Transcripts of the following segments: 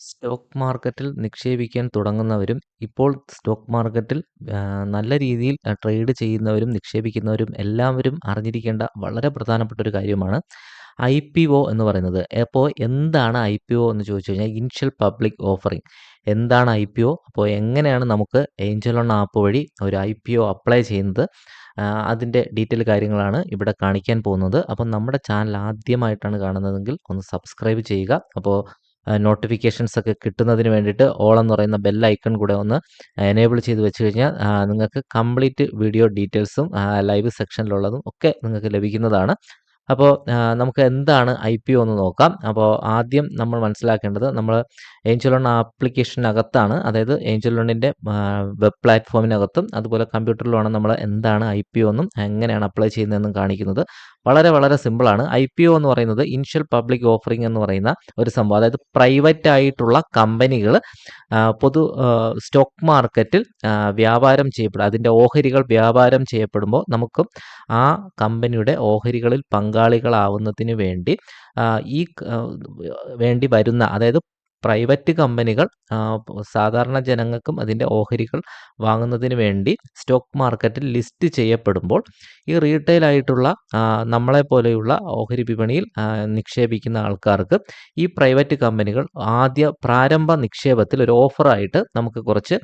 Stock മാർക്കറ്റിൽ നിക്ഷേപിക്കാൻ തുടങ്ങുന്നവരും ഇപ്പോൾ സ്റ്റോക്ക് മാർക്കറ്റിൽ നല്ല രീതിയിൽ ട്രേഡ് ചെയ്യുന്നവരും നിക്ഷേപിക്കുന്നവരും എല്ലാവരും അറിഞ്ഞിരിക്കേണ്ട വളരെ പ്രധാനപ്പെട്ട ഒരു കാര്യമാണ് ഐ പി ഒ എന്ന് പറയുന്നത്. അപ്പോൾ എന്താണ് ഐ പി ഒ എന്ന് ചോദിച്ചു കഴിഞ്ഞാൽ ഇനിഷ്യൽ പബ്ലിക് ഓഫറിംഗ് എന്താണ് ഐ പി ഒ? അപ്പോൾ എങ്ങനെയാണ് നമുക്ക് ഏഞ്ചൽ ഓൺ ആപ്പ് വഴി ഒരു ഐ പി ഒ അപ്ലൈ ചെയ്യുന്നത്? അതിന്റെ ഡീറ്റെയിൽ കാര്യങ്ങളാണ് ഇവിടെ കാണിക്കാൻ പോകുന്നത്. അപ്പം നമ്മുടെ ചാനൽ ആദ്യമായിട്ടാണ് കാണുന്നതെങ്കിൽ ഒന്ന് സബ്സ്ക്രൈബ് ചെയ്യുക. അപ്പോൾ നോട്ടിഫിക്കേഷൻസ് ഒക്കെ കിട്ടുന്നതിന് വേണ്ടിയിട്ട് ഓൾ എന്ന് പറയുന്ന ബെൽ ഐക്കൺ കൂടെ ഒന്ന് എനേബിൾ ചെയ്ത് വെച്ച് കഴിഞ്ഞാൽ നിങ്ങൾക്ക് കംപ്ലീറ്റ് വീഡിയോ ഡീറ്റെയിൽസും ലൈവ് സെക്ഷനിലുള്ളതും ഒക്കെ നിങ്ങൾക്ക് ലഭിക്കുന്നതാണ്. അപ്പോൾ നമുക്ക് എന്താണ് ഐ പി ഒ എന്ന് നോക്കാം. അപ്പോൾ ആദ്യം നമ്മൾ മനസ്സിലാക്കേണ്ടത് നമ്മൾ ഏഞ്ചൽ ലോൺ ആപ്ലിക്കേഷനകത്താണ് അതായത് ഏഞ്ചൽ ലോണിന്റെ വെബ് പ്ലാറ്റ്ഫോമിനകത്തും അതുപോലെ കമ്പ്യൂട്ടറിലുമാണ് നമ്മൾ എന്താണ് ഐ പി ഒ എന്നും എങ്ങനെയാണ് അപ്ലൈ ചെയ്യുന്നതെന്നും കാണിക്കുന്നത്. വളരെ വളരെ സിമ്പിളാണ് ഐ പി ഒ എന്ന് പറയുന്നത് ഇനിഷ്യൽ പബ്ലിക് ഓഫറിംഗ് എന്ന് പറയുന്ന ഒരു സംഭവം. അതായത് പ്രൈവറ്റ് ആയിട്ടുള്ള കമ്പനികൾ പൊതു സ്റ്റോക്ക് മാർക്കറ്റിൽ വ്യാപാരം ചെയ്യപ്പെടും. അതിന്റെ ഓഹരികൾ വ്യാപാരം ചെയ്യപ്പെടുമ്പോൾ നമുക്കും ആ കമ്പനിയുടെ ഓഹരികളിൽ പങ്കാളികളാവുന്നതിന് വേണ്ടി ഈ വേണ്ടി വരുന്ന അതായത് പ്രൈവറ്റ് കമ്പനികൾ സാധാരണ ജനങ്ങൾക്കും അതിന്റെ ഓഹരികൾ വാങ്ങുന്നതിന് വേണ്ടി സ്റ്റോക്ക് മാർക്കറ്റിൽ ലിസ്റ്റ് ചെയ്യപ്പെടുമ്പോൾ ഈ റീറ്റെയിൽ ആയിട്ടുള്ള നമ്മളെ പോലെയുള്ള ഓഹരി വിപണിയിൽ നിക്ഷേപിക്കുന്ന ആൾക്കാർക്ക് ഈ പ്രൈവറ്റ് കമ്പനികൾ ആദ്യ പ്രാരംഭ നിക്ഷേപത്തിൽ ഒരു ഓഫറായിട്ട് നമുക്ക് കുറച്ച്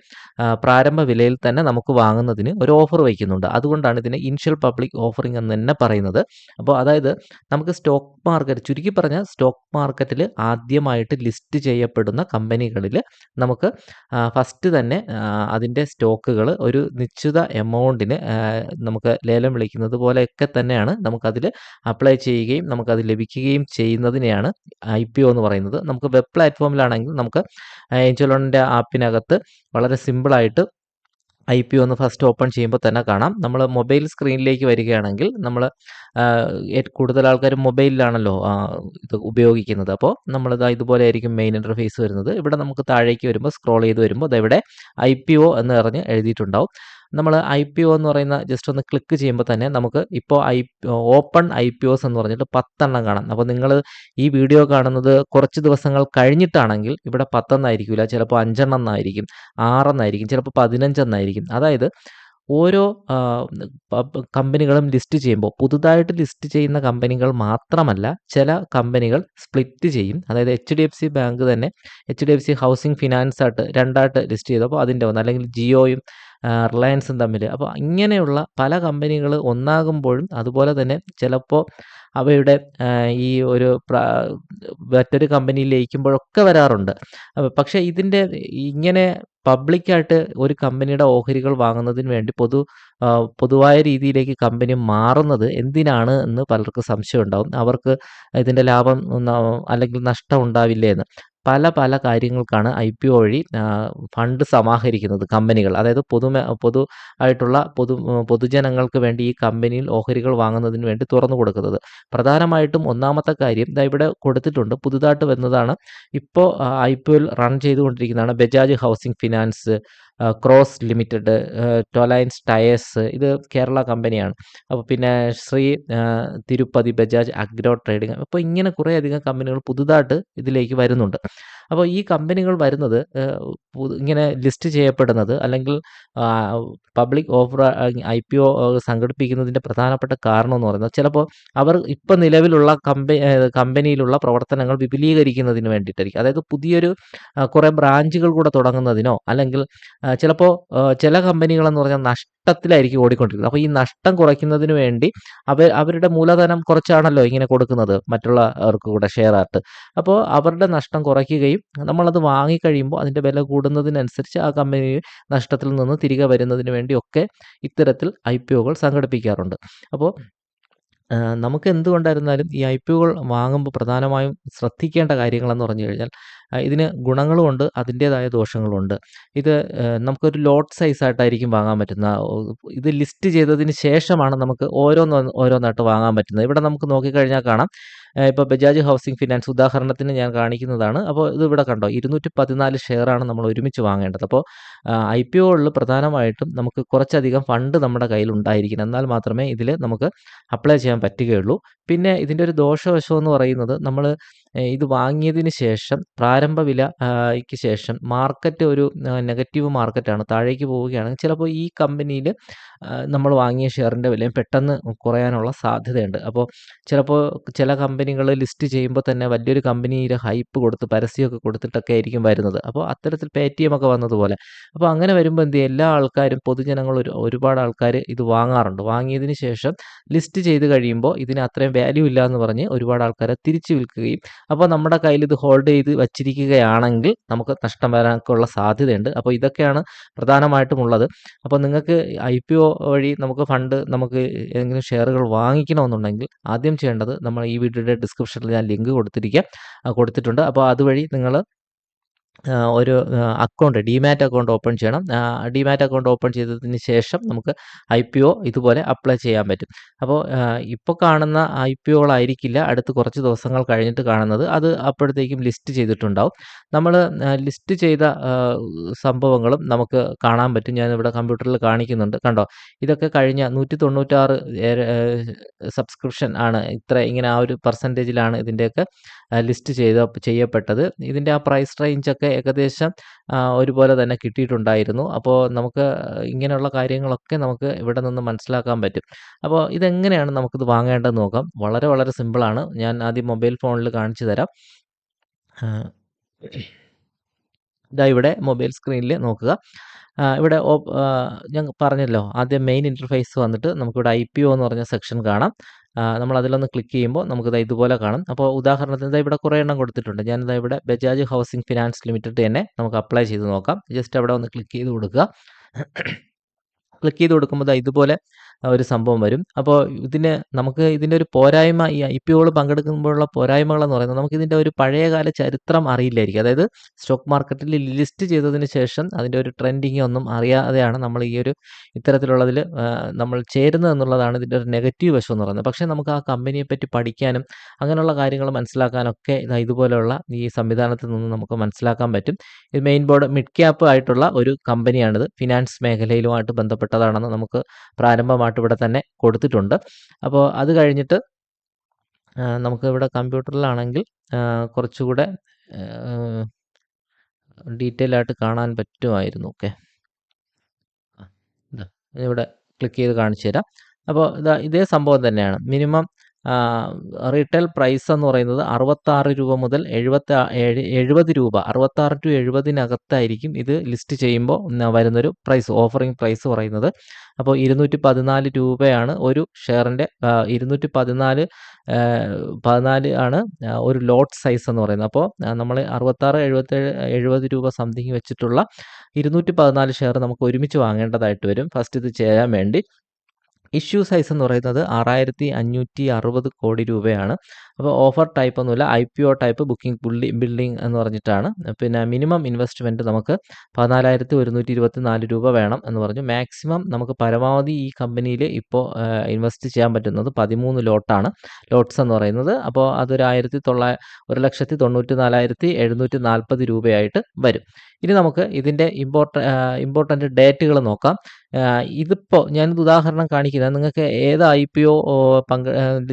പ്രാരംഭ വിലയിൽ തന്നെ നമുക്ക് വാങ്ങുന്നതിന് ഒരു ഓഫർ വയ്ക്കുന്നുണ്ട്. അതുകൊണ്ടാണ് ഇതിനെ ഇനിഷ്യൽ പബ്ലിക് ഓഫറിംഗ് എന്ന് തന്നെ പറയുന്നത്. അപ്പോൾ അതായത് നമുക്ക് സ്റ്റോക്ക് മാർക്കറ്റ് ചുരുക്കി പറഞ്ഞാൽ സ്റ്റോക്ക് മാർക്കറ്റിൽ ആദ്യമായിട്ട് ലിസ്റ്റ് ചെയ്യപ്പെടുന്ന കമ്പനികളിൽ നമുക്ക് ഫസ്റ്റ് തന്നെ അതിന്റെ സ്റ്റോക്കുകൾ ഒരു നിശ്ചിത എമൗണ്ടിന് നമുക്ക് ലേലം വിളിക്കുന്നത് പോലെയൊക്കെ തന്നെയാണ് നമുക്കതിൽ അപ്ലൈ ചെയ്യുകയും നമുക്കത് ലഭിക്കുകയും ചെയ്യുന്നതിനെയാണ് ഐ പി ഒ എന്ന് പറയുന്നത്. നമുക്ക് വെബ് പ്ലാറ്റ്ഫോമിലാണെങ്കിൽ നമുക്ക് ഏഞ്ചലോണിന്റെ ആപ്പിനകത്ത് വളരെ സിമ്പിളായിട്ട് ഐ പി ഒന്ന് ഫസ്റ്റ് ഓപ്പൺ ചെയ്യുമ്പോൾ തന്നെ കാണാം. നമ്മൾ മൊബൈൽ സ്ക്രീനിലേക്ക് വരികയാണെങ്കിൽ നമ്മൾ കൂടുതൽ ആൾക്കാർ മൊബൈലിലാണല്ലോ ഇത് ഉപയോഗിക്കുന്നത്. അപ്പോൾ നമ്മളിത് ഇതുപോലെ ആയിരിക്കും മെയിൻ ഇന്റർഫേസ് വരുന്നത്. ഇവിടെ നമുക്ക് താഴേക്ക് വരുമ്പോൾ സ്ക്രോൾ ചെയ്ത് വരുമ്പോൾ ഇവിടെ ഐ പി ഒ എന്ന് പറഞ്ഞ് എഴുതിയിട്ടുണ്ടാവും. നമ്മൾ ഐ പി ഒ എന്ന് പറയുന്ന ജസ്റ്റ് ഒന്ന് ക്ലിക്ക് ചെയ്യുമ്പോൾ തന്നെ നമുക്ക് ഇപ്പോൾ I open I P Os എന്ന് പറഞ്ഞിട്ട് പത്തെണ്ണം കാണാം. അപ്പോൾ നിങ്ങൾ ഈ വീഡിയോ കാണുന്നത് കുറച്ച് ദിവസങ്ങൾ കഴിഞ്ഞിട്ടാണെങ്കിൽ ഇവിടെ പത്തെണ്ണായിരിക്കില്ല ചിലപ്പോൾ അഞ്ചെണ്ണം എന്നായിരിക്കും ആറെന്നായിരിക്കും ചിലപ്പോൾ പതിനഞ്ചെന്നായിരിക്കും അതായത് ഓരോ കമ്പനികളും ലിസ്റ്റ് ചെയ്യുമ്പോൾ പുതുതായിട്ട് ലിസ്റ്റ് ചെയ്യുന്ന കമ്പനികൾ മാത്രമല്ല ചില കമ്പനികൾ സ്പ്ലിറ്റ് ചെയ്യും. അതായത് H D F C bank തന്നെ H D F C housing finance ആയിട്ട് രണ്ടായിട്ട് ലിസ്റ്റ് ചെയ്തപ്പോൾ അതിന്റെ ഒന്ന് അല്ലെങ്കിൽ ജിയോയും റിലയൻസും തമ്മിൽ അപ്പോൾ ഇങ്ങനെയുള്ള പല കമ്പനികൾ ഒന്നാകുമ്പോഴും അതുപോലെ തന്നെ ചിലപ്പോൾ അവയുടെ ഈ ഒരു മറ്റൊരു കമ്പനിയിൽ ലയിക്കുമ്പോഴൊക്കെ വരാറുണ്ട്. പക്ഷേ ഇതിന്റെ ഇങ്ങനെ പബ്ലിക്കായിട്ട് ഒരു കമ്പനിയുടെ ഓഹരികൾ വാങ്ങുന്നതിന് വേണ്ടി പൊതു പൊതുവായ രീതിയിലേക്ക് കമ്പനി മാറുന്നത് എന്തിനാണ് എന്ന് പലർക്കും സംശയം ഉണ്ടാവും അവർക്ക് ഇതിന്റെ ലാഭം അല്ലെങ്കിൽ നഷ്ടം ഉണ്ടാവില്ലേ എന്ന്. പല പല കാര്യങ്ങൾക്കാണ് ഐ പി ഒ വഴി ഫണ്ട് സമാഹരിക്കുന്നത് കമ്പനികൾ. അതായത് പൊതു പൊതു ആയിട്ടുള്ള പൊതു പൊതുജനങ്ങൾക്ക് വേണ്ടി ഈ കമ്പനിയിൽ ഓഹരികൾ വാങ്ങുന്നതിന് വേണ്ടി തുറന്നു കൊടുക്കുന്നത്. പ്രധാനമായിട്ടും ഒന്നാമത്തെ കാര്യം ഇതാ ഇവിടെ കൊടുത്തിട്ടുണ്ട്. പുതുതായിട്ട് വന്നതാണ്. ഇപ്പോൾ ഐ പി ഒയിൽ run ചെയ്തുകൊണ്ടിരിക്കുന്നതാണ് Bajaj housing finance cross limited Tolins tyres ഇത് കേരള കമ്പനിയാണ്. അപ്പോൾ പിന്നെ ശ്രീ തിരുപ്പതി ബജാജ് അഗ്രോ ട്രേഡിംഗ്. അപ്പോൾ ഇങ്ങനെ കുറേയധികം കമ്പനികൾ പുതുതായിട്ട് ഇതിലേക്ക് വരുന്നുണ്ട്. അപ്പോൾ ഈ കമ്പനികൾ വരുന്നത് ഇങ്ങനെ ലിസ്റ്റ് ചെയ്യപ്പെടുന്നത് അല്ലെങ്കിൽ public offer I P O സംഘടിപ്പിക്കുന്നതിന്റെ പ്രധാനപ്പെട്ട കാരണം എന്ന് പറയുന്നത് ചിലപ്പോൾ അവർ ഇപ്പം നിലവിലുള്ള കമ്പനി കമ്പനിയിലുള്ള പ്രവർത്തനങ്ങൾ വിപുലീകരിക്കുന്നതിന് വേണ്ടിയിട്ടായിരിക്കും. അതായത് പുതിയൊരു കുറേ ബ്രാഞ്ചുകൾ കൂടെ തുടങ്ങുന്നതിനോ അല്ലെങ്കിൽ ചിലപ്പോൾ ചില കമ്പനികളെന്ന് പറഞ്ഞാൽ നഷ്ടത്തിലായിരിക്കും ഓടിക്കൊണ്ടിരിക്കുന്നത്. അപ്പോൾ ഈ നഷ്ടം കുറയ്ക്കുന്നതിന് വേണ്ടി അവർ അവരുടെ മൂലധനം കുറച്ചാണല്ലോ ഇങ്ങനെ കൊടുക്കുന്നത് മറ്റുള്ളവർക്ക് കൂടെ ഷെയർ ആയിട്ട് അപ്പോൾ അവരുടെ നഷ്ടം കുറയ്ക്കുകയും നമ്മളത് വാങ്ങിക്കഴിയുമ്പോൾ അതിന്റെ വില കൂടുന്നതിനനുസരിച്ച് ആ കമ്പനി നഷ്ടത്തിൽ നിന്ന് തിരികെ വരുന്നതിന് വേണ്ടിയൊക്കെ ഇത്തരത്തിൽ ഐ പി ഒകൾ സംഘടിപ്പിക്കാറുണ്ട്. അപ്പോൾ നമുക്ക് എന്തുകൊണ്ടായിരുന്നാലും ഈ ഐ പി ഒകൾ വാങ്ങുമ്പോൾ പ്രധാനമായും ശ്രദ്ധിക്കേണ്ട കാര്യങ്ങളെന്ന് പറഞ്ഞു കഴിഞ്ഞാൽ ഇതിന് ഗുണങ്ങളുമുണ്ട് അതിന്റേതായ ദോഷങ്ങളുമുണ്ട് ഇത് നമുക്കൊരു ലോട്ട് സൈസായിട്ടായിരിക്കും വാങ്ങാൻ പറ്റുന്ന ഇത് ലിസ്റ്റ് ചെയ്തതിന് ശേഷമാണ് നമുക്ക് ഓരോന്ന് ഓരോന്നായിട്ട് വാങ്ങാൻ പറ്റുന്നത്. ഇവിടെ നമുക്ക് നോക്കിക്കഴിഞ്ഞാൽ കാണാം. ഇപ്പോൾ ബജാജ് ഹൗസിംഗ് ഫിനാൻസ് ഉദാഹരണത്തിന് ഞാൻ കാണിക്കുന്നതാണ്. അപ്പോൾ ഇത് ഇവിടെ കണ്ടോ ഇരുന്നൂറ്റി പതിനാല് ഷെയറാണ് നമ്മൾ ഒരുമിച്ച് വാങ്ങേണ്ടത്. അപ്പോൾ ഐ പി ഒകളിൽ പ്രധാനമായിട്ടും നമുക്ക് കുറച്ചധികം ഫണ്ട് നമ്മുടെ കയ്യിൽ ഉണ്ടായിരിക്കണം. എന്നാൽ മാത്രമേ ഇതിൽ നമുക്ക് അപ്ലൈ ചെയ്യാൻ പറ്റുകയുള്ളൂ. പിന്നെ ഇതിന്റെ ഒരു ദോഷവശം എന്ന് പറയുന്നത് നമ്മൾ ഇത് വാങ്ങിയതിന് ശേഷം പ്രാരംഭ വിലയ്ക്ക് ശേഷം മാർക്കറ്റ് ഒരു നെഗറ്റീവ് മാർക്കറ്റാണ്. താഴേക്ക് പോവുകയാണെങ്കിൽ ചിലപ്പോൾ ഈ കമ്പനിയിൽ നമ്മൾ വാങ്ങിയ ഷെയറിന്റെ വിലയും പെട്ടെന്ന് കുറയാനുള്ള സാധ്യതയുണ്ട്. അപ്പോൾ ചിലപ്പോൾ ചില കമ്പനികൾ ലിസ്റ്റ് ചെയ്യുമ്പോൾ തന്നെ വലിയൊരു കമ്പനിയുടെ ഹൈപ്പ് കൊടുത്ത് പരസ്യമൊക്കെ കൊടുത്തിട്ടൊക്കെ ആയിരിക്കും വരുന്നത്. അപ്പോൾ അത്തരത്തിൽ പേ ടി എം ഒക്കെ വന്നതുപോലെ. അപ്പോൾ അങ്ങനെ വരുമ്പോൾ എന്ത് എല്ലാ ആൾക്കാരും പൊതുജനങ്ങൾ ഒരു ഒരുപാട് ആൾക്കാർ ഇത് വാങ്ങാറുണ്ട്. വാങ്ങിയതിന് ശേഷം ലിസ്റ്റ് ചെയ്ത് കഴിയുമ്പോൾ ഇതിന് അത്രയും വാല്യൂ ഇല്ല എന്ന് പറഞ്ഞ് ഒരുപാട് ആൾക്കാരെ തിരിച്ചു വിൽക്കുകയും അപ്പോൾ നമ്മുടെ കയ്യിൽ ഇത് ഹോൾഡ് ചെയ്ത് വച്ചിരിക്കുകയാണെങ്കിൽ നമുക്ക് നഷ്ടം വരാനൊക്കെയുള്ള സാധ്യതയുണ്ട്. അപ്പോൾ ഇതൊക്കെയാണ് പ്രധാനമായിട്ടും ഉള്ളത്. അപ്പോൾ നിങ്ങൾക്ക് ഐ പി ഒ വഴി നമുക്ക് ഫണ്ട് നമുക്ക് ഏതെങ്കിലും ഷെയറുകൾ വാങ്ങിക്കണമെന്നുണ്ടെങ്കിൽ ആദ്യം ചെയ്യേണ്ടത് നമ്മൾ ഈ വീഡിയോയുടെ ഡിസ്ക്രിപ്ഷനിൽ ഞാൻ ലിങ്ക് കൊടുത്തിരിക്കുക കൊടുത്തിട്ടുണ്ട്. അപ്പോൾ അതുവഴി നിങ്ങൾ ഒരു അക്കൗണ്ട് ഡിമാറ്റ് അക്കൗണ്ട് ഓപ്പൺ ചെയ്യണം. ഡിമാറ്റ് അക്കൗണ്ട് ഓപ്പൺ ചെയ്തതിന് ശേഷം നമുക്ക് ഐ പി ഒ ഇതുപോലെ അപ്ലൈ ചെയ്യാൻ പറ്റും. അപ്പോൾ ഇപ്പോൾ കാണുന്ന ഐ പി ഒകളായിരിക്കില്ല അടുത്ത് കുറച്ച് ദിവസങ്ങൾ കഴിഞ്ഞിട്ട് കാണുന്നത്. അത് അപ്പോഴത്തേക്കും ലിസ്റ്റ് ചെയ്തിട്ടുണ്ടാവും. നമ്മൾ ലിസ്റ്റ് ചെയ്ത സംഭവങ്ങളും നമുക്ക് കാണാൻ പറ്റും. ഞാനിവിടെ കമ്പ്യൂട്ടറിൽ കാണിക്കുന്നുണ്ട്. കണ്ടോ? ഇതൊക്കെ കഴിഞ്ഞ നൂറ്റി തൊണ്ണൂറ്റാറ് സബ്സ്ക്രിപ്ഷൻ ആണ്. ഇത്ര ഇങ്ങനെ ആ ഒരു പെർസെന്റേജിലാണ് ഇതിന്റെയൊക്കെ ലിസ്റ്റ് ചെയ്ത ചെയ്യപ്പെട്ടത്. ഇതിന്റെ ആ പ്രൈസ് റേഞ്ചൊക്കെ ഏകദേശം ഒരുപോലെ തന്നെ കിട്ടിയിട്ടുണ്ടായിരുന്നു. അപ്പോൾ നമുക്ക് ഇങ്ങനെയുള്ള കാര്യങ്ങളൊക്കെ നമുക്ക് ഇവിടെ നിന്ന് മനസ്സിലാക്കാൻ പറ്റും. അപ്പോൾ ഇതെങ്ങനെയാണ് നമുക്കിത് വാങ്ങേണ്ടതെന്ന് നോക്കാം. വളരെ വളരെ സിമ്പിളാണ്. ഞാൻ ആദ്യം മൊബൈൽ ഫോണിൽ കാണിച്ചു തരാം. ഇതാ ഇവിടെ മൊബൈൽ സ്ക്രീനിൽ നോക്കുക. ഇവിടെ ഞാൻ പറഞ്ഞല്ലോ ആദ്യം മെയിൻ ഇന്റർഫേസ് വന്നിട്ട് നമുക്കിവിടെ ഐ പി ഒ എന്ന് പറഞ്ഞ സെക്ഷൻ കാണാം. നമ്മൾ അതിലൊന്ന് ക്ലിക്ക് ചെയ്യുമ്പോൾ നമുക്കിത് ഇതുപോലെ കാണും. അപ്പോൾ ഉദാഹരണത്തിന് ഇവിടെ കുറേ എണ്ണം കൊടുത്തിട്ടുണ്ട്. ഞാനിതാ ഇവിടെ ബജാജ് ഹൗസിംഗ് ഫിനാൻസ് ലിമിറ്റഡ് തന്നെ നമുക്ക് അപ്ലൈ ചെയ്ത് നോക്കാം. ജസ്റ്റ് അവിടെ ഒന്ന് ക്ലിക്ക് ചെയ്ത് കൊടുക്കുക. ക്ലിക്ക് ചെയ്ത് കൊടുക്കുമ്പോൾ ഇതുപോലെ ഒരു സംഭവം വരും. അപ്പോൾ ഇതിന് നമുക്ക് ഇതിന്റെ ഒരു പോരായ്മ ഈ ഐ പി ഒകൾ പങ്കെടുക്കുമ്പോഴുള്ള പോരായ്മകളെന്ന് പറയുന്നത് നമുക്ക് ഇതിന്റെ ഒരു പഴയകാല ചരിത്രം അറിയില്ലായിരിക്കും. അതായത് സ്റ്റോക്ക് മാർക്കറ്റിൽ ലിസ്റ്റ് ചെയ്തതിന് ശേഷം അതിന്റെ ഒരു ട്രെൻഡിങ് ഒന്നും അറിയാതെയാണ് നമ്മൾ ഈ ഒരു ഇത്തരത്തിലുള്ളതിൽ നമ്മൾ ചേരുന്നത് എന്നുള്ളതാണ് ഇതിന്റെ ഒരു നെഗറ്റീവ് വശം എന്ന് പറയുന്നത്. പക്ഷേ നമുക്ക് ആ കമ്പനിയെ പറ്റി പഠിക്കാനും അങ്ങനെയുള്ള കാര്യങ്ങൾ മനസ്സിലാക്കാനൊക്കെ ഇതാ ഇതുപോലെയുള്ള ഈ സംവിധാനത്തിൽ നിന്ന് നമുക്ക് മനസ്സിലാക്കാൻ പറ്റും. ഇത് മെയിൻ ബോർഡ് മിഡ് ക്യാപ്പ് ആയിട്ടുള്ള ഒരു കമ്പനിയാണിത്. ഫിനാൻസ് മേഖലയിലുമായിട്ട് ബന്ധപ്പെട്ടതാണെന്ന് നമുക്ക് പ്രാരംഭമായിട്ട് ഇവിടെ തന്നെ കൊടുത്തിട്ടുണ്ട്. അപ്പോൾ അത് കഴിഞ്ഞിട്ട് നമുക്ക് ഇവിടെ കമ്പ്യൂട്ടറിലാണെങ്കിൽ കുറച്ചുകൂടെ ഡീറ്റെയിൽ ആയിട്ട് കാണാൻ പറ്റുമായിരുന്നു. ഓക്കെ. ഇവിടെ ക്ലിക്ക് ചെയ്ത് കാണിച്ചു തരാം. അപ്പോൾ ഇതാ ഇതേ സംഭവം തന്നെയാണ്. മിനിമം റീറ്റെയിൽ പ്രൈസ് എന്ന് പറയുന്നത് അറുപത്താറ് രൂപ മുതൽ എഴുപത്തി എഴുപത് രൂപ അറുപത്താറ് ടു എഴുപതിനകത്തായിരിക്കും ഇത് ലിസ്റ്റ് ചെയ്യുമ്പോൾ വരുന്നൊരു പ്രൈസ് ഓഫറിംഗ് പ്രൈസ് പറയുന്നത്. അപ്പോൾ ഇരുന്നൂറ്റി പതിനാല് രൂപയാണ് ഒരു ഷെയറിന്റെ ഇരുന്നൂറ്റി പതിനാല് പതിനാല് ആണ് ഒരു ലോട്ട് സൈസ് എന്ന് പറയുന്നത്. അപ്പോൾ നമ്മൾ അറുപത്താറ് എഴുപത്തേഴ് എഴുപത് രൂപ സംതിങ് വെച്ചിട്ടുള്ള ഇരുന്നൂറ്റി പതിനാല് ഷെയർ നമുക്ക് ഒരുമിച്ച് വാങ്ങേണ്ടതായിട്ട് വരും. ഫസ്റ്റ് ഇത് ചെയ്യാൻ വേണ്ടി. ഇഷ്യൂ സൈസ് എന്ന് പറയുന്നത് ആറായിരത്തി അഞ്ഞൂറ്റി അറുപത് കോടി രൂപയാണ്. അപ്പോൾ ഓഫർ ടൈപ്പ് ഒന്നുമില്ല. I P O type booking building building എന്ന് പറഞ്ഞിട്ടാണ്. പിന്നെ മിനിമം ഇൻവെസ്റ്റ്മെന്റ് നമുക്ക് പതിനാലായിരത്തി ഒരുന്നൂറ്റി ഇരുപത്തി നാല് രൂപ വേണം എന്ന് പറഞ്ഞു. മാക്സിമം നമുക്ക് പരമാവധി ഈ കമ്പനിയിൽ ഇപ്പോൾ ഇൻവെസ്റ്റ് ചെയ്യാൻ പറ്റുന്നത് പതിമൂന്ന് ലോട്ടാണ്. ലോട്ട്സ് എന്ന് പറയുന്നത്. അപ്പോൾ അതൊരു ആയിരത്തി തൊള്ളായി ഒരു ലക്ഷത്തി തൊണ്ണൂറ്റി നാലായിരത്തി എഴുന്നൂറ്റി നാൽപ്പത് രൂപയായിട്ട് വരും. ഇനി നമുക്ക് ഇതിന്റെ ഇമ്പോർട്ട ഇമ്പോർട്ടന്റ് ഡേറ്റുകൾ നോക്കാം. ഇതിപ്പോൾ ഞാനിത് ഉദാഹരണം കാണിക്കുന്നത് നിങ്ങൾക്ക് ഏത് ഐ പി ഒ പങ്ക്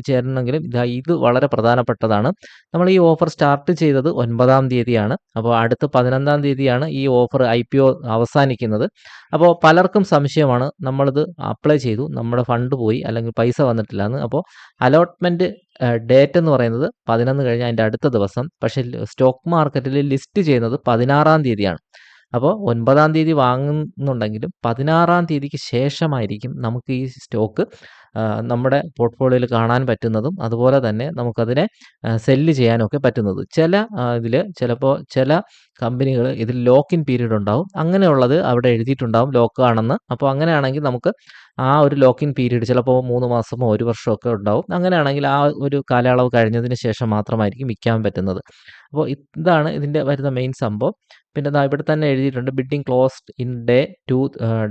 ചേരണമെങ്കിലും ഇത് വളരെ പ്രധാനപ്പെട്ടതാണ്. നമ്മൾ ഈ ഓഫർ സ്റ്റാർട്ട് ചെയ്തത് ഒൻപതാം തീയതിയാണ്. അപ്പോൾ അടുത്ത പതിനൊന്നാം തീയതിയാണ് ഈ ഓഫർ ഐ പി ഒ അവസാനിക്കുന്നത്. അപ്പോൾ പലർക്കും സംശയമാണ് നമ്മളിത് അപ്ലൈ ചെയ്തു നമ്മുടെ ഫണ്ട് പോയി അല്ലെങ്കിൽ പൈസ വന്നിട്ടില്ല എന്ന്. അപ്പോൾ അലോട്ട്മെന്റ് ഡേറ്റ് എന്ന് പറയുന്നത് പതിനൊന്ന് കഴിഞ്ഞ് അതിന്റെ അടുത്ത ദിവസം. പക്ഷേ സ്റ്റോക്ക് മാർക്കറ്റിൽ ലിസ്റ്റ് ചെയ്യുന്നത് പതിനാറാം തീയതിയാണ്. അപ്പോൾ ഒൻപതാം തീയതി വാങ്ങുന്നുണ്ടെങ്കിലും പതിനാറാം തീയതിക്ക് ശേഷമായിരിക്കും നമുക്ക് ഈ സ്റ്റോക്ക് നമ്മുടെ പോർട്ട്ഫോളിയോയിൽ കാണാൻ പറ്റുന്നതും അതുപോലെ തന്നെ നമുക്കതിനെ സെല്ല് ചെയ്യാനൊക്കെ പറ്റുന്നത്. ചില ഇതിൽ ചിലപ്പോൾ ചില കമ്പനികൾ ഇതിൽ ലോക്ക് ഇൻ പീരീഡ് ഉണ്ടാവും. അങ്ങനെയുള്ളത് അവിടെ എഴുതിയിട്ടുണ്ടാവും ലോക്ക് ആണെന്ന്. അപ്പോൾ അങ്ങനെയാണെങ്കിൽ നമുക്ക് ആ ഒരു ലോക്കിൻ പീരീഡ് ചിലപ്പോൾ മൂന്ന് മാസമോ ഒരു വർഷമൊക്കെ ഉണ്ടാവും. അങ്ങനെയാണെങ്കിൽ ആ ഒരു കാലയളവ് കഴിഞ്ഞതിന് ശേഷം മാത്രമായിരിക്കും വിൽക്കാൻ പറ്റുന്നത്. അപ്പോൾ ഇതാണ് ഇതിന്റെ വരുന്ന മെയിൻ സംഭവം. പിന്നെ ദാ ഇവിടെ തന്നെ എഴുതിയിട്ടുണ്ട് bidding closed in day two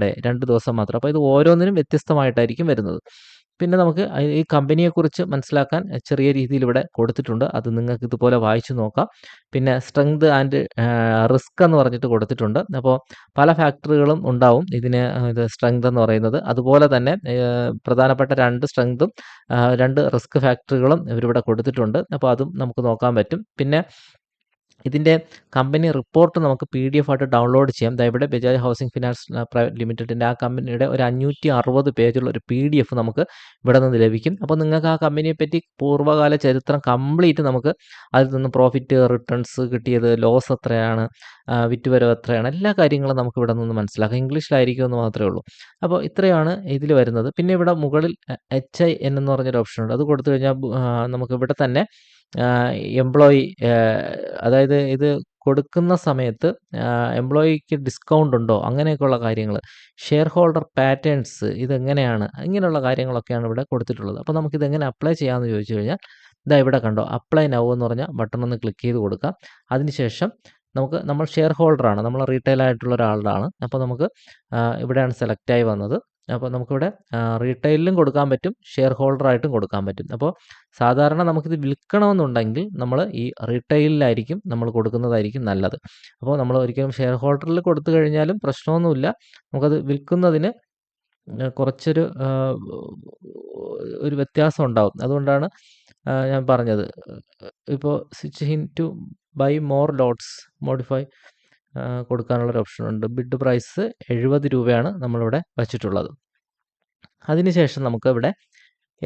day രണ്ട് ദിവസം മാത്രം. അപ്പോൾ ഇത് ഓരോന്നിനും വ്യത്യസ്തമായിട്ടായിരിക്കും വരുന്നത്. പിന്നെ നമുക്ക് ഈ കമ്പനിയെക്കുറിച്ച് മനസ്സിലാക്കാൻ ചെറിയ രീതിയിൽ ഇവിടെ കൊടുത്തിട്ടുണ്ട്. അത് നിങ്ങൾക്ക് ഇതുപോലെ വായിച്ചു നോക്കാം. പിന്നെ സ്ട്രെങ്ത് ആൻഡ് റിസ്ക് എന്ന് പറഞ്ഞിട്ട് കൊടുത്തിട്ടുണ്ട്. അപ്പോൾ പല ഫാക്ടറുകളും ഉണ്ടാവും ഇതിന് ഇത് സ്ട്രെങ്ത് എന്ന് പറയുന്നത്. അതുപോലെ തന്നെ പ്രധാനപ്പെട്ട രണ്ട് സ്ട്രെങ്തും രണ്ട് റിസ്ക് ഫാക്ടറുകളും ഇവരിവിടെ കൊടുത്തിട്ടുണ്ട്. അപ്പോൾ അതും നമുക്ക് നോക്കാൻ പറ്റും. പിന്നെ ഇതിന്റെ കമ്പനി റിപ്പോർട്ട് നമുക്ക് പി ഡി എഫ് ആയിട്ട് ഡൗൺലോഡ് ചെയ്യാം. ഇവിടെ ബജാജ് ഹൗസിംഗ് ഫിനാൻസ് പ്രൈവറ്റ് ലിമിറ്റഡിന്റെ ആ കമ്പനിയുടെ ഒരു അഞ്ഞൂറ്റി അറുപത് പേജുള്ള ഒരു പി ഡി എഫ് നമുക്ക് ഇവിടെ നിന്ന് ലഭിക്കും. അപ്പോൾ നിങ്ങൾക്ക് ആ കമ്പനിയെ പറ്റി പൂർവകാല ചരിത്രം കംപ്ലീറ്റ് നമുക്ക് അതിൽ നിന്ന് പ്രോഫിറ്റ് റിട്ടേൺസ് കിട്ടിയത് ലോസ് എത്രയാണ് വിറ്റുവരവ് എത്രയാണ് എല്ലാ കാര്യങ്ങളും നമുക്ക് ഇവിടെ നിന്ന് മനസ്സിലാക്കാം. ഇംഗ്ലീഷിലായിരിക്കും എന്ന് മാത്രമേ ഉള്ളൂ. അപ്പോൾ ഇത്രയാണ് ഇതിൽ വരുന്നത്. പിന്നെ ഇവിടെ മുകളിൽ എച്ച് ഐ എൻ എന്ന് പറഞ്ഞൊരു ഓപ്ഷൻ ഉണ്ട്. അത് കൊടുത്തു കഴിഞ്ഞാൽ നമുക്ക് ഇവിടെ തന്നെ എംപ്ലോയി അതായത് ഇത് കൊടുക്കുന്ന സമയത്ത് എംപ്ലോയിക്ക് ഡിസ്കൗണ്ട് ഉണ്ടോ? അങ്ങനെയൊക്കെയുള്ള കാര്യങ്ങൾ ഷെയർ ഹോൾഡർ പാറ്റേൺസ് ഇതെങ്ങനെയാണ്? ഇങ്ങനെയുള്ള കാര്യങ്ങളൊക്കെയാണ് ഇവിടെ കൊടുത്തിട്ടുള്ളത്. അപ്പോൾ നമുക്കിത് എങ്ങനെ അപ്ലൈ ചെയ്യാമെന്ന് ചോദിച്ചു കഴിഞ്ഞാൽ ഇതാ ഇവിടെ കണ്ടോ അപ്ലൈ നൗ എന്ന് പറഞ്ഞാൽ ബട്ടൺ ഒന്ന് ക്ലിക്ക് ചെയ്ത് കൊടുക്കാം. അതിനുശേഷം നമുക്ക് നമ്മൾ ഷെയർ ഹോൾഡറാണ് നമ്മൾ റീറ്റെയിൽ ആയിട്ടുള്ള ഒരാളുടെ ആണ്. അപ്പോൾ നമുക്ക് ഇവിടെയാണ് സെലക്ട് ആയി വന്നത്. അപ്പോൾ നമുക്കിവിടെ റീറ്റെയിലും കൊടുക്കാൻ പറ്റും ഷെയർ ഹോൾഡറായിട്ടും കൊടുക്കാൻ പറ്റും. അപ്പോൾ സാധാരണ നമുക്കിത് വിൽക്കണമെന്നുണ്ടെങ്കിൽ നമ്മൾ ഈ റീറ്റെയിലായിരിക്കും നമ്മൾ കൊടുക്കുന്നതായിരിക്കും നല്ലത്. അപ്പോൾ നമ്മൾ ഒരിക്കലും ഷെയർ ഹോൾഡറിൽ കൊടുത്തു കഴിഞ്ഞാലും പ്രശ്നമൊന്നുമില്ല. നമുക്കത് വിൽക്കുന്നതിന് കുറച്ചൊരു ഒരു വ്യത്യാസം ഉണ്ടാകും അതുകൊണ്ടാണ് ഞാൻ പറഞ്ഞത്. ഇപ്പോൾ switch in to buy more lots modify കൊടുക്കാനുള്ളൊരു option ഉണ്ട് ബിഡ് പ്രൈസ് എഴുപത് രൂപയാണ് നമ്മളിവിടെ വച്ചിട്ടുള്ളത്. അതിനുശേഷം നമുക്ക് ഇവിടെ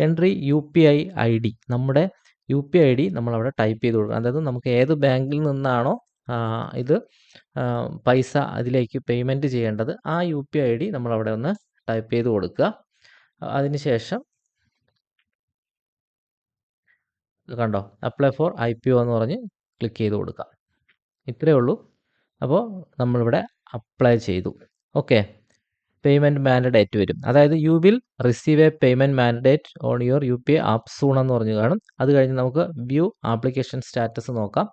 entry U P I I D നമ്മുടെ യു പി ഐ ഡി നമ്മളവിടെ ടൈപ്പ് ചെയ്ത് കൊടുക്കുക അതായത് നമുക്ക് ഏത് ബാങ്കിൽ നിന്നാണോ ഇത് പൈസ അതിലേക്ക് പേയ്മെന്റ് ചെയ്യേണ്ടത് ആ യു പി ഐ ഡി നമ്മളവിടെ ഒന്ന് ടൈപ്പ് ചെയ്ത് കൊടുക്കുക. അതിനുശേഷം കണ്ടോ apply for I P O എന്ന് പറഞ്ഞ് ക്ലിക്ക് ചെയ്ത് കൊടുക്കുക. ഇത്രയേ ഉള്ളൂ. അപ്പോൾ നമ്മളിവിടെ അപ്ലൈ ചെയ്തു. ഓക്കെ പേയ്മെന്റ് മാൻഡേറ്റ് വരും. അതായത് you will receive a payment mandate on your U P app soon എന്ന് പറഞ്ഞു കാണും. അത് കഴിഞ്ഞ് നമുക്ക് വ്യൂ ആപ്ലിക്കേഷൻ സ്റ്റാറ്റസ് നോക്കാം.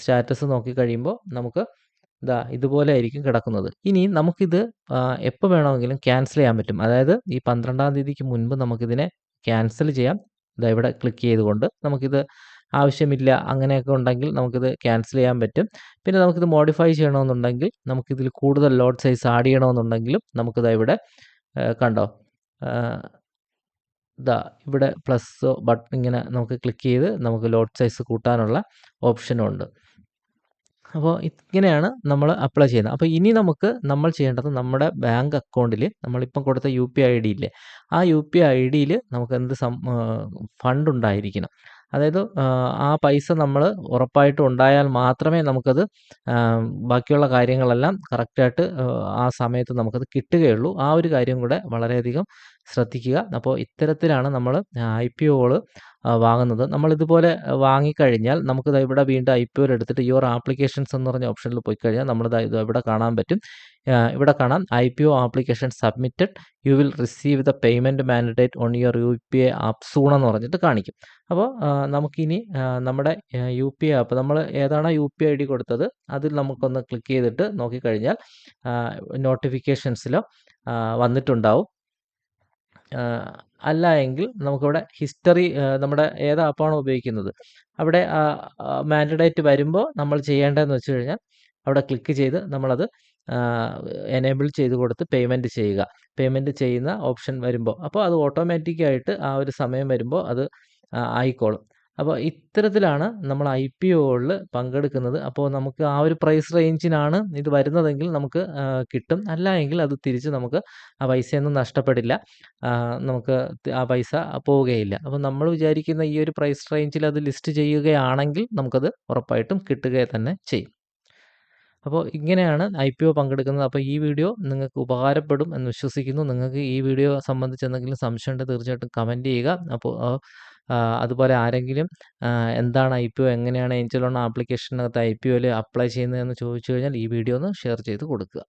സ്റ്റാറ്റസ് നോക്കി കഴിയുമ്പോൾ നമുക്ക് ഇതാ ഇതുപോലെ ആയിരിക്കും കിടക്കുന്നത്. ഇനി നമുക്കിത് എപ്പോൾ വേണമെങ്കിലും ക്യാൻസൽ ചെയ്യാൻ പറ്റും. അതായത് ഈ പന്ത്രണ്ടാം തീയതിക്ക് മുൻപ് നമുക്കിതിനെ ക്യാൻസൽ ചെയ്യാം. ഇതാ ഇവിടെ ക്ലിക്ക് ചെയ്തുകൊണ്ട് നമുക്കിത് ആവശ്യമില്ല അങ്ങനെയൊക്കെ ഉണ്ടെങ്കിൽ നമുക്കിത് ക്യാൻസൽ ചെയ്യാൻ പറ്റും. പിന്നെ നമുക്കിത് മോഡിഫൈ ചെയ്യണമെന്നുണ്ടെങ്കിൽ നമുക്കിതിൽ കൂടുതൽ ലോഡ് സൈസ് ആഡ് ചെയ്യണമെന്നുണ്ടെങ്കിലും നമുക്കിത് ഇവിടെ കണ്ടോ? ഇതാ ഇവിടെ പ്ലസ് ബട്ടൺ ഇങ്ങനെ നമുക്ക് ക്ലിക്ക് ചെയ്ത് നമുക്ക് ലോഡ് സൈസ് കൂട്ടാനുള്ള ഓപ്ഷനും ഉണ്ട്. അപ്പോൾ ഇങ്ങനെയാണ് നമ്മൾ അപ്ലൈ ചെയ്യുന്നത്. അപ്പോൾ ഇനി നമുക്ക് നമ്മൾ ചെയ്യേണ്ടത് നമ്മുടെ ബാങ്ക് അക്കൗണ്ടിൽ നമ്മളിപ്പം കൊടുത്ത യു പി ഐ ഡി ഇല്ലേ ആ യു പി ഐ ഡിയിൽ നമുക്ക് എന്ത് സം ഫണ്ട് ഉണ്ടായിരിക്കണം. അതായത് ആ പൈസ നമ്മൾ ഉറപ്പായിട്ടും ഉണ്ടായാൽ മാത്രമേ നമുക്കത് ബാക്കിയുള്ള കാര്യങ്ങളെല്ലാം കറക്റ്റായിട്ട് ആ സമയത്ത് നമുക്കത് കിട്ടുകയുള്ളൂ. ആ ഒരു കാര്യം കൂടെ വളരെയധികം ശ്രദ്ധിക്കുക. അപ്പോൾ ഇത്തരത്തിലാണ് നമ്മൾ ഐ പി ഒകൾ വാങ്ങുന്നത്. നമ്മൾ ഇതുപോലെ വാങ്ങിക്കഴിഞ്ഞാൽ നമുക്ക് ഇവിടെ വീണ്ടും ഐ പി ഒ എടുത്തിട്ട് യുവർ ആപ്ലിക്കേഷൻസ് എന്ന് പറഞ്ഞ ഓപ്ഷനിൽ പോയി കഴിഞ്ഞാൽ നമ്മൾ ഇത് ഇവിടെ കാണാൻ പറ്റും. ഇവിടെ കാണാം I P O application submitted. You will receive the payment mandate on your U P I app soon എന്ന് പറഞ്ഞിട്ട് കാണിക്കും. അപ്പോൾ നമുക്കിനി നമ്മുടെ യു പി ഐ ആപ്പ് നമ്മൾ ഏതാണോ യു പി ഐ ഡി കൊടുത്തത് അതിൽ നമുക്കൊന്ന് ക്ലിക്ക് ചെയ്തിട്ട് നോക്കിക്കഴിഞ്ഞാൽ നോട്ടിഫിക്കേഷൻസിലോ വന്നിട്ടുണ്ടാവും. അല്ല എങ്കിൽ നമുക്കിവിടെ ഹിസ്റ്ററി നമ്മുടെ ഏത് ആപ്പാണോ ഉപയോഗിക്കുന്നത്? അവിടെ മാൻഡേറ്റ് വരുമ്പോൾ നമ്മൾ ചെയ്യേണ്ടതെന്ന് വെച്ച് കഴിഞ്ഞാൽ അവിടെ ക്ലിക്ക് ചെയ്ത് നമ്മളത് എനേബിൾ ചെയ്ത് കൊടുത്ത് പേയ്മെന്റ് ചെയ്യുക. പേയ്മെന്റ് ചെയ്യുന്ന ഓപ്ഷൻ വരുമ്പോൾ. അപ്പോൾ അത് ഓട്ടോമാറ്റിക്കായിട്ട് ആ ഒരു സമയം വരുമ്പോൾ അത് ആയിക്കോളും. അപ്പോൾ ഇത്തരത്തിലാണ് നമ്മൾ ഐ പി ഒകളിൽ പങ്കെടുക്കുന്നത്. അപ്പോൾ നമുക്ക് ആ ഒരു പ്രൈസ് റേഞ്ചിനാണ് ഇത് വരുന്നതെങ്കിൽ നമുക്ക് കിട്ടും. അല്ല എങ്കിൽ അത് തിരിച്ച് നമുക്ക് ആ പൈസയൊന്നും നഷ്ടപ്പെടില്ല. നമുക്ക് ആ പൈസ പോവുകയില്ല. അപ്പോൾ നമ്മൾ വിചാരിക്കുന്ന ഈ ഒരു പ്രൈസ് റേഞ്ചിൽ അത് ലിസ്റ്റ് ചെയ്യുകയാണെങ്കിൽ നമുക്കത് ഉറപ്പായിട്ടും കിട്ടുക തന്നെ ചെയ്യും. അപ്പോൾ ഇങ്ങനെയാണ് ഐ പി ഒ പങ്കെടുക്കുന്നത്. അപ്പോൾ ഈ വീഡിയോ നിങ്ങൾക്ക് ഉപകാരപ്പെടും എന്ന് വിശ്വസിക്കുന്നു. നിങ്ങൾക്ക് ഈ വീഡിയോ സംബന്ധിച്ച് എന്തെങ്കിലും സംശയം ഉണ്ടെങ്കിൽ തീർച്ചയായിട്ടും കമന്റ് ചെയ്യുക. അപ്പോൾ അതുപോലെ ആരെങ്കിലും എന്താണ് ഐ പി ഒ എങ്ങനെയാണ് ഏഞ്ചൽ ലോൺ ആപ്ലിക്കേഷനകത്ത് ഐ പി ഒയിൽ അപ്ലൈ ചെയ്യുന്നതെന്ന് ചോദിച്ചു കഴിഞ്ഞാൽ ഈ വീഡിയോ ഒന്ന് ഷെയർ ചെയ്ത് കൊടുക്കുക.